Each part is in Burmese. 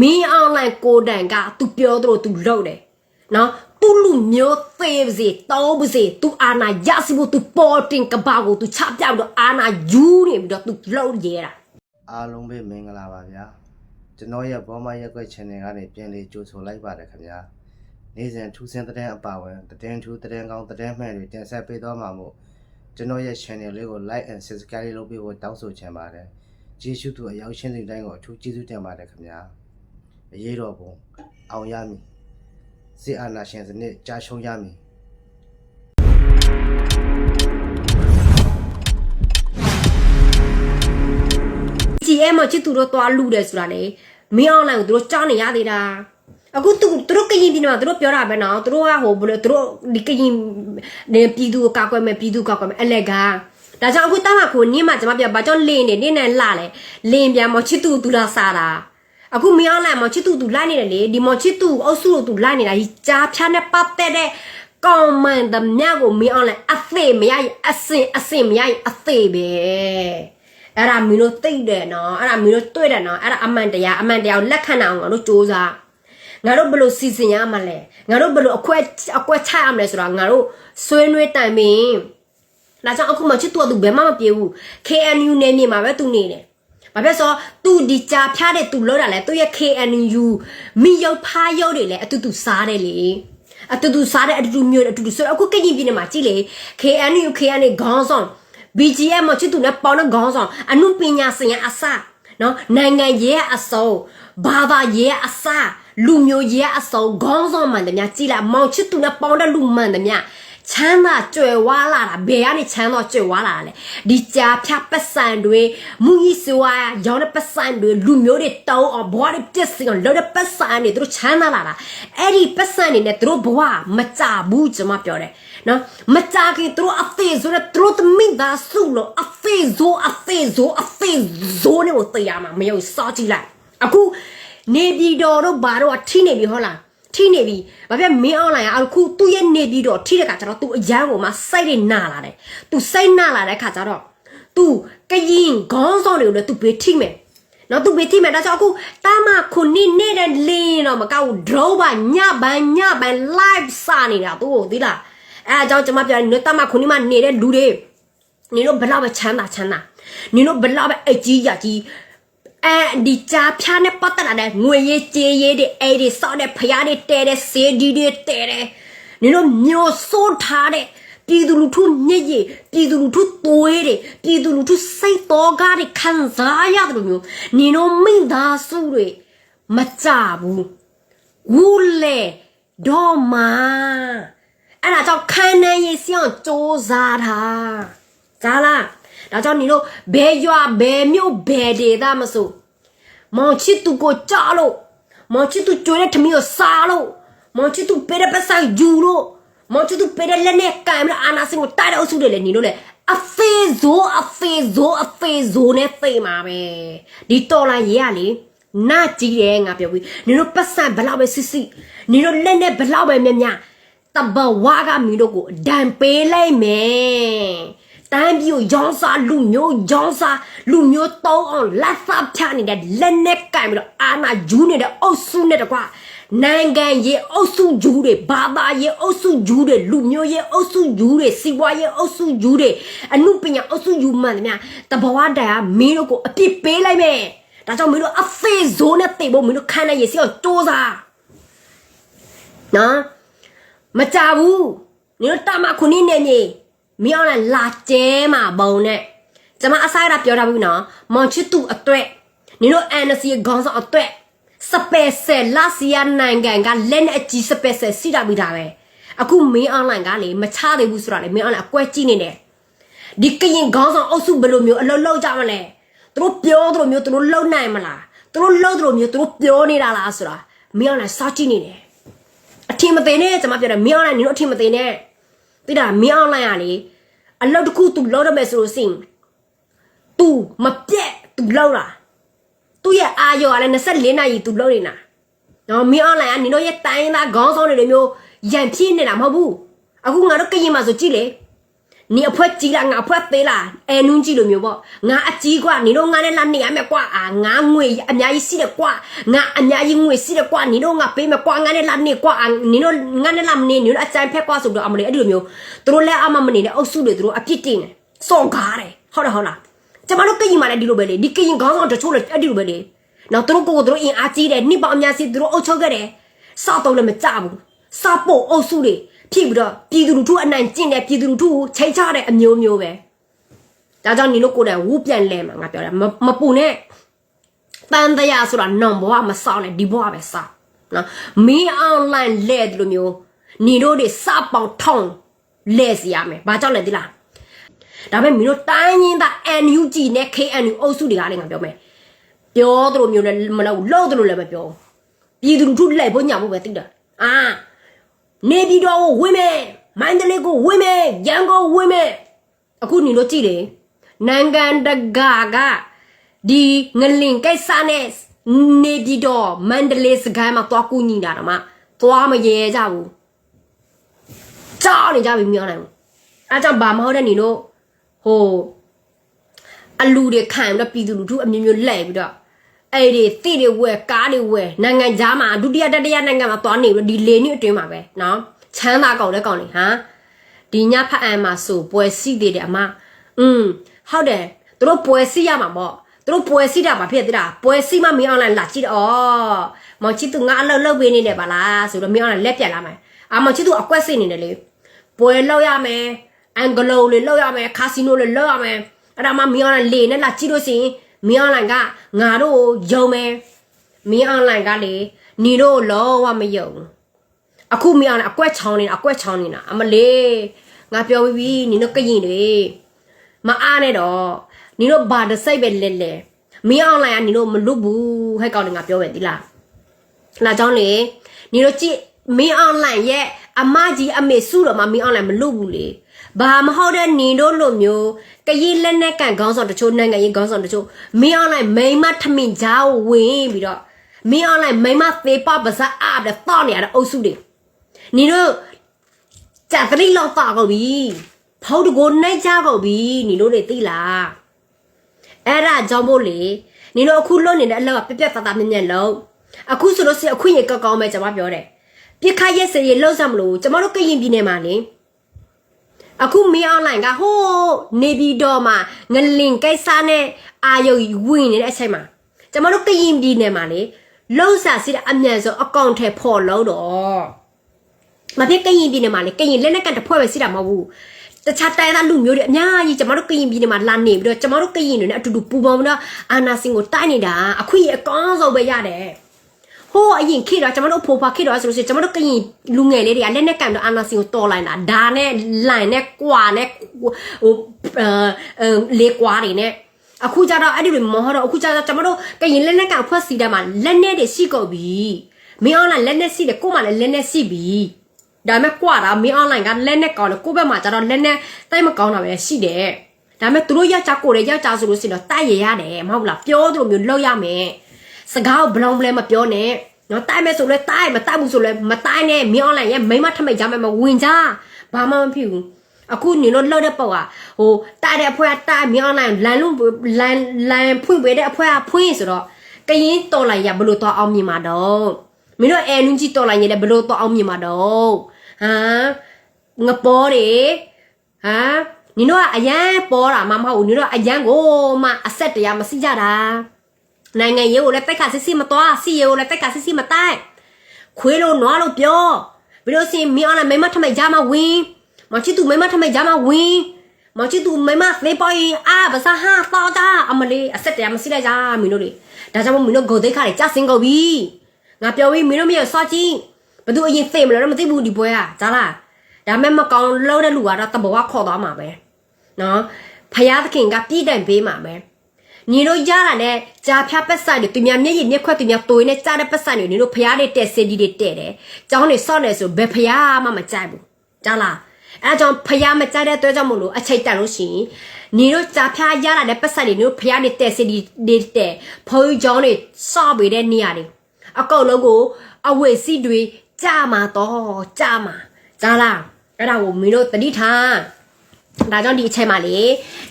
မင်းအွန်လိုင်းကိုတန်က तू ပြောသလို तू လုပ်တယ်နော်သူလူမျိုးသေးပါစေတောင်းပါစေ तू အာနာရစီဖို့ तू ပေါ်တင်ကဘာကို तू ချပြပြီးတော့အာနာယူနေပြီးတော့ तू လုပ်ရဲတာ အားလုံးပဲမင်္ဂလာပါဗျာကျွန်တော်ရဲ့ဘောမရက်ွက် channel ကနေပြန်လေးကြိုဆိုလိုက်ပါတယ်ခင်ဗျာနေ့စဉ်ထူးဆန်းတဲ့အပါဝင်သတင်းထူးသတင်းကောင်းသတင်းမှန်တွေတင်ဆက်ပေးသွားမှာမို့ကျွန်တော်ရဲ့ channel လေးကို like and subscribe လုပ်ပေးဖို့တောင်းဆိုချင်ပါတယ်ကျေးဇူးတူအရောက်ရှင်းတဲ့တိုင်းကိုအထူးကျေးဇူးတင်ပါတယ်ခင်ဗျာ အရေးတော်ပုံအောင်ရမည်စစ်အာဏာရှင်စနစ်ကြာရှုံးရမည်ကြည်အဲမှာချစ်သူတို့သွားလူတယ်ဆိုတာလေမင်းအွန်လိုင်းကိုသူတို့ကြားနေရသေးတာအခုသူသူတို့ကရင်ပြည်မှာသူတို့ပြောတာပဲနော်သူတို့ကဟိုဘယ်လိုသူတို့ဒီကရင်နေပြည်သူကိုကာကွယ်မယ်ပြည်သူကိုကာကွယ်မယ်အလက်ကဒါကြောင့်အခုတောင်းမှကိုနင်းမှကျွန်မပြဘာကြောင့်လင်းနေနင်းနဲ့လှလဲလင်းပြန်မချစ်သူသူလာစားတာ အခုမင်းအွန်လိုင်းမှာချစ်သူသူလိုက်နေတယ်လေဒီမချစ်သူအုပ်စုကိုသူလိုက်နေတာကြီးကြားဖြားနဲ့ပတ်သက်တဲ့ကောင်းမန်တမြတ်ကိုမင်းအွန်လိုင်းအသေးမရရင်အစင်အစင်မရရင်အသေးပဲအဲ့ဒါမင်းတို့သိတယ်နော်အဲ့ဒါမင်းတို့တွေ့တယ်နော်အဲ့ဒါအမှန်တရားအမှန်တရားကိုလက်ခံအောင်ငါတို့စူးစမ်းငါတို့ဘယ်လိုစီစဉ်ရမလဲငါတို့ဘယ်လိုအခွဲအကွက်ချရမလဲဆိုတော့ငါတို့ဆွေးနွေးတိုင်ပင်ဒါကြောင့်အခုမှချစ်သူကသူဘယ်မှမပြေဘူး KNU နေမြေမှာပဲသူနေတယ် ဘာဖြစ်ဆိုသူဒီကြာဖျားတဲ့သူလို့တာလဲသူရဲ့ KNU မိရုပ်ဖားရုပ်တွေလဲအတူတူစားတယ်လေအတူတူစားတဲ့အတူတူမျိုးအတူတူဆိုတော့အခုကရင်ပြည်နယ်မှာကြည့်လေ KNU KNU ခေါင်းဆောင် BGM မချစ်သူနဲ့ပေါင်းတဲ့ခေါင်းဆောင်အမှုပညာဆိုင်ရာအစနော်နိုင်ငံရေးအစုံဘာသာရေးအစလူမျိုးရေးအစုံခေါင်းဆောင်မှန်တယ်များကြည်လိုက်မောင်ချစ်သူနဲ့ပေါင်းတဲ့လူမှန်တယ်များ ချမ်းသာကြွယ်ဝလာတာဘယ်ကနေချမ်းသာကြွယ်ဝလာတာလဲဒီကြာဖြတ်ပတ်စံတွေမူကြီးစွာရောင်းတဲ့ပတ်စံတွေလူမျိုးတွေတောင်းအောင်ဘဝတွေပြစ်စင်အောင်လောတဲ့ပတ်စံတွေသူတို့ချမ်းသာလာတာအဲ့ဒီပတ်စံတွေနဲ့သူတို့ဘဝမကြဘူးကျွန်မပြောတယ်နော်မကြခင်သူတို့အသေးဆိုတော့သူတို့သမီးသားစုလို့အသေးဆိုအသေးဆိုအသေးဆိုနေကိုသိရမှာမယုံစောကြည့်လိုက်အခုနေပြည်တော်တို့ဘာတော့ထိနေပြီဟုတ်လား ထိနေပြီဘာဖြစ်မင်းအွန်လိုင်းကအခုသူ့ရဲ့နေပြည်တော်ထိတဲ့ခါကျတော့ तू အရန်ကိုမှစိုက်နေနာလာတယ် तू စိုက်နာလာတဲ့ခါကျတော့ तू ကရင်ခေါင်းဆောင်တွေကိုလည်း तू ဘေးထိမယ်နော်သူဘေးထိမယ်ဒါကြောင့်အခုတာမခုနိနေတဲ့လင်းတော့မကောက်ဘူး draw ပါညပန်းညပန်း live စာနေတာသူ့ကိုသိလားအဲအကြောင်းကျွန်မပြောနေတာမခုနိမနေတဲ့လူတွေနင်တို့ဘလောက်ပဲချမ်းသာချမ်းသာနင်တို့ဘလောက်ပဲအကြီးရကြီး အဲဒီကြားဖြားနဲ့ပတ်သက်လာတဲ့ငွေရေးကြေးရေးတွေအဲ့ဒီစောက်တဲ့ဖျားတွေတဲတဲ့စေဒီတွေတဲတဲ့နင်တို့မျိုးစိုးထားတဲ့ပြည်သူလူထုညစ်ရည်ပြည်သူလူထုသွေးတွေပြည်သူလူထုစိတ်တော်ကားတွေခံစားရတယ်လို့မျိုးနင်တို့မိသားစုတွေမကြဘူးဝူလေဒေါ်မာအဲ့ဒါကြောင့်ခန်းနှန်းရေးစီအောင်စ조사တာကြားလား ဒါကြောင့်နင်တို့ဘယ်ရွာဘယ်မြို့ဘယ်ဒေသမဆိုမောင်ချစ်သူကိုကြားလို့မောင်ချစ်သူကြွေတဲ့ထမီကိုစားလို့မောင်ချစ်သူပေးတဲ့ပတ်စံယူလို့မောင်ချစ်သူပေးတဲ့လက်နဲ့ကံပြီးတော့အာနာစင်ကိုတိုက်တဲ့အုပ်စုတွေလည်းနင်တို့လည်းအဖေဇိုးအဖေဇိုးအဖေဇိုးနဲ့သိမှာပဲဒီတော်လာရေးရလေနာကြီးတယ်ငါပြောပြီးနင်တို့ပတ်စံဘလောက်ပဲစစ်စစ်နင်တို့လက်နဲ့ဘလောက်ပဲမြမြတဘဝကမင်းတို့ကိုအဒံပေးလိုက်မယ် တန်းပြီးကိုရောင်းစားလူမျိုးရောင်းစားလူမျိုးတောင်းအောင်လက်သဖြားနေတဲ့လက်နဲ့ကင်ပြီးတော့အာနာယူနေတဲ့အုပ်စုနဲ့တကွာနိုင်ငံရေးအုပ်စုယူတွေဘာသာရေးအုပ်စုယူတွေလူမျိုးရေးအုပ်စုယူတွေစီးပွားရေးအုပ်စုယူတွေအမှုပညာအုပ်စုယူမှန်တယ်များတဘဝတိုင်ကမင်းတို့ကိုအပြစ်ပေးလိုက်မယ်ဒါကြောင့်မင်းတို့အဖေဇိုးနဲ့တိတ်ဖို့မင်းတို့ခံနိုင်ရစီအောင်စ조사နော်မကြဘူးနင်တို့တမခုနှစ်နေမြေ မြောင်းလာလာကျဲမှာဘုံနဲ့ကျွန်မအစားရပြောထားဘူးနော်မွန်ချစ်သူအတွက်နင်တို့ NC ခေါင်းဆောင်အတွက်စပယ်ဆယ်လာစီယာနိုင်ငံကလက်နဲ့အကြီးစပယ်ဆယ်စီတာပြီးတာပဲအခုမင်းအွန်လိုင်းကလေမချသေးဘူးဆိုတာလေမင်းအွန်လိုင်းအကွဲကြည့်နေတယ်ဒီကရင်ခေါင်းဆောင်အုပ်စုဘယ်လိုမျိုးအလုံးလုံးကြမလဲသူတို့ပြောသလိုမျိုးသူတို့လုံနိုင်မလားသူတို့လုံသလိုမျိုးသူတို့ပြောနေတာလားဆိုတာမင်းအွန်လိုင်းစောင့်ကြည့်နေတယ်အထင်မသေးနဲ့ကျွန်မပြောတယ်မင်းအွန်လိုင်းနင်တို့အထင်မသေးနဲ့သိတာမင်းအွန်လိုင်းကလေ အလုပ်တစ်ခု तू လုပ်ရမယ်ဆိုလို့စင် तू မပြက် तू လုပ်တာသူ့ရဲ့အာရော်ကလည်း24နာရီ तू လုပ်နေတာနော်မင်းအွန်လိုင်းကနင်တို့ရဲ့တိုင်းသားခေါင်းဆောင်တွေလိုမျိုးရန်ဖြစ်နေတာမဟုတ်ဘူးအခုငါတို့ကရင်မှာဆိုကြည့်လေ နေအဖွဲကြီးလားငါအဖွဲသေးလားအဲနုံးကြီးလိုမျိုးပေါ့ငါအကြီးกว่าနေတော့ငါနဲ့လာနေရမယ်ကွာအာငါငွေအများကြီးရှိတယ်ကွာငါအများကြီးငွေရှိတယ်ကွာနေတော့ငါပေးမယ်ကွာငါနဲ့လာနေကွာအာနေတော့ငါနဲ့လာမနေနေတော့အကြိုင်ဖက်ကွာဆိုတော့အမလေးအဲ့ဒီလိုမျိုးသူတို့လည်းအမမနေတဲ့အုပ်စုတွေသူတို့အပြစ်တင်တယ်စော်ကားတယ်ဟုတ်တယ်ဟုတ်လားကျမတို့ကရင်မှလည်းဒီလိုပဲလေဒီကရင်ခေါင်းဆောင်တချို့လည်းအဲ့ဒီလိုပဲလေနောက်သူတို့ကိုယ်ကိုသူတို့အင်အားကြီးတယ်နှစ်ပေါင်အများစီသူတို့အုပ်ချုပ်ခဲ့တယ်စောက်တော့လည်းမကြဘူးစောက်ဖို့အုပ်စုတွေ ဖြစ်ပြီးတော့ပြည်သူလူထုအနိုင်ကျင့်တဲ့ပြည်သူလူထုကိုချိန်ချတဲ့အမျိုးမျိုးပဲဒါကြောင့်ညီတို့ကိုယ်တိုင်ဝူးပြန်လဲမှာငါပြောတယ်မမပူနဲ့တန်တရားဆိုတာနောင်ဘဝမစောင်းနဲ့ဒီဘဝပဲစောင်းနော်မင်းအွန်လိုင်းလဲတယ်လို့မျိုးညီတို့တွေစပေါင်ထောင်းလဲစီရမယ်ဘာကြောင့်လဲဒီလားဒါပေမဲ့မင်းတို့တိုင်းရင်းသား NUG နဲ့ KNU အုပ်စုတွေကလည်းငါပြောမယ်ပြောသလိုမျိုးလည်းမလုပ်ဘူးလုပ်သလိုလည်းမပြောဘူးပြည်သူလူထုလက်ဖို့ညာဖို့ပဲသိတာအာ နေပြည်တော်ကိုဝင်မယ်မန္တလေးကိုဝင်မယ်ရန်ကုန်ဝင်မယ်အခုညီတို့ကြည့်တယ်နိုင်ငံတကာကဒီငလင်ကိစ္စနဲ့နေပြည်တော်မန္တလေးစကိုင်းမှာသွားကူညီတာတော့မှသွားမရဲကြဘူးကြောက်နေကြပြီမြောင်းနိုင်ဘူးအားကြောင့်ဘာမဟုတ်တဲ့ညီတို့ဟိုအလူတွေခံပြီးတော့ပြည်သူလူထုအမျိုးမျိုးလှည့်ပြီးတော့ အဲ့ဒီတိတွေဝယ်ကားတွေဝယ်နိုင်ငံသားမှာဒုတိယတတိယနိုင်ငံမှာသွားနေလို့ဒီလေနှစ်အတွင်းမှာပဲနော်ချမ်းသာကောင်တဲ့ကောင်လေဟာဒီညဖတ်အံမှာဆိုပွဲစီသေးတယ်အမอืมဟုတ်တယ်သူတို့ပွဲစီရမှာပေါ့သူတို့ပွဲစီတာဘာဖြစ်သေးတာပွဲစီမှမင်းအွန်လိုင်းလာကြည့်တော့မောင်ချစ်သူငါအလုပ်လုပ်ပေးနေတယ်ပါလားဆိုတော့မင်းအွန်လိုင်းလက်ပြတ်လာမယ်အမောင်ချစ်သူအကွက်စိတ်နေတယ်လေပွဲလောက်ရမယ်အန်ဂလိုလေလောက်ရမယ်ကာစီနိုလေလောက်ရမယ်အဲ့ဒါမှမင်းအွန်လိုင်းလေနဲ့လာကြည့်လို့ရှိရင် မင်းအွန်လိုင်းကငါတို့ယုံမယ်မင်းအွန်လိုင်းကလေညီတို့လောဝမယုံအခုမင်းအွန်လိုင်းအကွက်ချောင်းနေတာအကွက်ချောင်းနေတာအမလေးငါပြောပြီးပြီညီတို့ကရင်တွေမအားနဲ့တော့ညီတို့ဘာတစိတ်ပဲလဲလဲမင်းအွန်လိုင်းကညီတို့မလွတ်ဘူးဟဲ့ကောင်တွေငါပြောပဲဒီလားနာကြောင့်လေညီတို့ကြည့်မင်းအွန်လိုင်းရဲ့အမကြီးအမေစုတော့မှမင်းအွန်လိုင်းမလုပ်ဘူးလေ ဘာမဟုတ်တဲ့ညီတို့လိုမျိုးကရင်လက်နဲ့ကန်ခေါင်းဆောင်တချို့နိုင်ငံရေးခေါင်းဆောင်တချို့မင်းအွန်လိုင်းမိမထမင်ကြောင်းဝင်ပြီးတော့မင်းအွန်လိုင်းမိမသေးပပါစအားတဲ့တောင်းနေရတဲ့အုပ်စုတွေညီတို့ကြက်တလိလောက်ပါကုန်ပြီဖောက်တကိုနိုင်ကြကုန်ပြီညီတို့တွေသိလားအဲ့ဒါကြောင့်မို့လေနင်တို့အခုလွတ်နေတဲ့အလောက်ကပြက်ပြက်သားသားမြင်မြင်လုံးအခုဆိုလို့ရှိရင်အခုရေကောက်ကောင်းပဲကျွန်မပြောတယ်ပြစ်ခတ်ရက်စရေလောက်စမလို့ကျွန်မတို့ကရင်ပြည်နယ်မှာလေ အခုမင်းအွန်လိုင်းကဟိုးနေပြည်တော်မှာငလင်ကိစ္စနဲ့အာယုဝင်နေတဲ့အချိန်မှာကျွန်မတို့ကရင်ပြည်နယ်မှာလေလုံးစာစီတဲ့အမြန်ဆုံးအကောင့်ထဲပေါ်လို့တော့မဖြစ်ကရင်ပြည်နယ်မှာလေကရင်လက်နက်ကန်တစ်ဖွဲ့ပဲစီတာမဟုတ်ဘူးတခြားတိုင်းသားလူမျိုးတွေအများကြီးကျွန်မတို့ကရင်ပြည်နယ်မှာလာနေပြီးတော့ကျွန်မတို့ကရင်တွေနဲ့အတူတူပူပေါင်းပြီးတော့အာနာစင်ကိုတိုက်နေတာအခုရအကောင်းဆုံးပဲရတယ် ဟိုးအရင်ခေတ်တော့ကျွန်မတို့ဖိုးဖာခေတ်တော့ဆိုလို့ရှိရင်ကျွန်မတို့ကရင်လူငယ်လေးတွေကလက်နဲ့ကန်တော့အာနာစင်ကိုတော်လိုက်တာဒါနဲ့လိုင်နဲ့ကွာနဲ့ဟိုအဲလေကွာတွေနဲ့အခုကျတော့အဲ့ဒီတွေမဟုတ်တော့အခုကျတော့ကျွန်မတို့ကရင်လက်နဲ့ကန်ဖွဲ့စီတဲ့မှာလက်နဲ့တွေရှိကုန်ပြီမင်းအောင်လာလက်နဲ့ရှိတယ်ကို့မှာလည်းလက်နဲ့ရှိပြီဒါပေမဲ့ကွာတာမင်းအွန်လိုင်းကလက်နဲ့ကောင်းတယ်ကိုယ့်ဘက်မှာကျတော့လက်နဲ့တိုက်မကောင်းတာပဲရှိတယ်ဒါပေမဲ့သူတို့ယောက်ျားကိုယ်ရဲ့ယောက်ျားဆိုလို့ရှိရင်တော့တိုက်ရရတယ်မဟုတ်ဘူးလားပြောသလိုမျိုးလောက်ရမယ် စကားကိုဘလောင်ဘလဲမပြောနဲ့နော်တိုက်မယ်ဆိုလဲတိုက်မတိုက်ဘူးဆိုလဲမတိုက်နဲ့မင်းအွန်လိုင်းရဲ့မိမထမိတ်ကြမယ်မဝင်ကြဘာမှမဖြစ်ဘူးအခုနေလို့လောက်တဲ့ပေါ့ကဟိုတိုက်တဲ့အဖွဲကတိုက်မင်းအွန်လိုင်းလန်လုံးလန်လန်ဖွင့်ပေးတဲ့အဖွဲကဖွင့်ဆိုတော့ကရင်တော်လိုက်ရဘလို့တော့အောင်မြင်မှာတော့မင်းတို့အဲနူးကြီးတော်လိုက်ရတဲ့ဘလို့တော့အောင်မြင်မှာတော့ဟမ်ငပေါ်တွေဟမ်နင်တို့ကအရန်ပေါ်တာမှမဟုတ်ဘူးနင်တို့ကအရန်ကိုမှအဆက်တရားမစီကြတာ နိုင်ငံရေးကိုလည်းတိုက်ခါစစ်စစ်မသွားစီရေးကိုလည်းတိုက်ခါစစ်စစ်မတိုက်ခွေးလို့နွားလို့ပြောပြီးလို့စင်မင်းအောင်လည်းမိမထမိတ်ကြမှာဝင်းမချစ်သူမိမထမိတ်ကြမှာဝင်းမချစ်သူမိမသေးပေါ်ရင်အာဘာသာဟာတော့တာအမလေးအဆက်တရားမစီလိုက်ကြမင်းတို့တွေဒါကြောင့်မို့မင်းတို့ဂိုဒိတ်ခါတွေကြဆင်းကုန်ပြီငါပြောပြီးမင်းတို့မင်းစောကြည့်ဘသူအရင်သိမလို့မသိဘူးဒီပွဲอ่ะကြားလားဒါမဲ့မကောင်းလို့တဲ့လူကတော့တဘောကခေါ်သွားမှာပဲနော်ဖယားသခင်ကပြည်တိုင်ပေးမှာပဲ ညီတို့ရတာနဲ့ကြာဖြတ်ပတ်ဆိုင်တွေသူများမျက်ရည်မျက်ခွက်သူများတိုးနေကြားတဲ့ပတ်ဆိုင်တွေညီတို့ဖယားတွေတက်စင်ဒီတွေတက်တယ်ကျောင်းတွေဆော့နေဆိုဘယ်ဖယားမှမကြိုက်ဘူးကြားလားအဲကြောင့်ဖယားမကြိုက်တဲ့အတွက်ကြောင့်မလို့အချိတ်တက်လို့ရှိရင်ညီတို့ကြာဖြားရတာတဲ့ပတ်ဆိုင်တွေညီတို့ဖယားတွေတက်စင်ဒီတွေတက်ဘုံကျောင်းတွေဆော့ပေးတဲ့နေရာတွေအကုတ်လုံးကိုအဝေစီတွေကြာမှာတော့ကြာမှာကြားလားအဲ့ဒါကိုမင်းတို့တတိထား ဒါကြောင့်ဒီအချိန်မှာလေ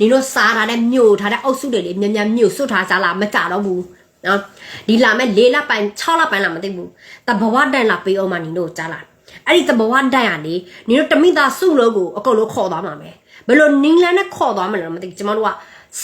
နင်တို့စားထားတဲ့မြို့ထားတဲ့အုပ်စုတွေလေမြန်မြန်မြို့စွတ်ထားကြလားမကြတော့ဘူးနော်ဒီလာမဲ့၄လပိုင်း6လပိုင်းလာမသိဘူးတဘဝတန်လာပေးအောင်မနင်တို့ကြားလားအဲ့ဒီတဘဝတန်ရလေနင်တို့တမိသားစုလို့ကိုအကုန်လုံးခေါ်သွားမှာပဲဘယ်လိုနင်းလန်းနဲ့ခေါ်သွားမလဲမသိဘူးကျမတို့က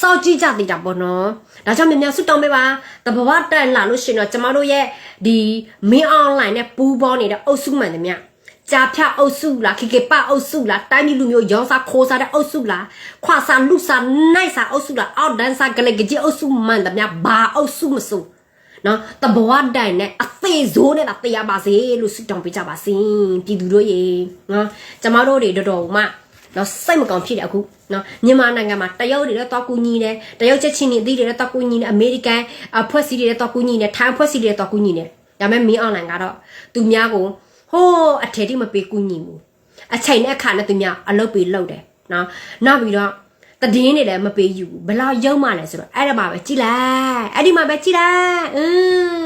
စောက်ကြည့်ကြသေးတာပေါ့နော်ဒါကြောင့်မြန်မြန်စွတ်တောင်းပေးပါတဘဝတန်လာလို့ရှိရင်တော့ကျမတို့ရဲ့ဒီမင်းအွန်လိုင်းနဲ့ပူးပေါင်းနေတဲ့အုပ်စုမှန်သမျှ ကြာဖြတ်အုပ်စုလားခေခေပအုပ်စုလားတိုင်းပြည်လူမျိုးရောင်းစားခိုးစားတဲ့အုပ်စုလားခွာစားလူစားနိုင်စားအုပ်စုလားအောက်ဒန်စားကလေးကြီးအုပ်စုမှန်တယ်များဘာအုပ်စုမစိုးနော်တဘဝတိုင်နဲ့အသေးဇိုးနဲ့တာတရားပါစေလို့ဆုတောင်းပေးကြပါစေပြည်သူတို့ရေနော်ကျမတို့တွေတော်တော်မှနော်စိတ်မကောင်းဖြစ်တယ်အခုနော်မြန်မာနိုင်ငံမှာတရုတ်တွေလည်းတောက်ကူညီတယ်တရုတ်ချက်ချင်းတွေအသီးတွေလည်းတောက်ကူညီတယ်အမေရိကန်အဖွဲ့အစည်းတွေလည်းတောက်ကူညီတယ်ထိုင်းအဖွဲ့အစည်းတွေလည်းတောက်ကူညီတယ်ဒါပေမဲ့မင်းအွန်လိုင်းကတော့သူများကို ဟိုးအထည်တိမပေးကူညီဘူးအချိန်နဲ့အခါနဲ့သူများအလုပ်ပေးလုပ်တယ်နော်နောက်ပြီးတော့တည်င်းနေလည်းမပေးယူဘူးဘယ်လောက်ရုံမှလဲဆိုတော့အဲ့ဒါမှပဲကြည်လိုက်အဲ့ဒီမှပဲကြည်လိုက်อืม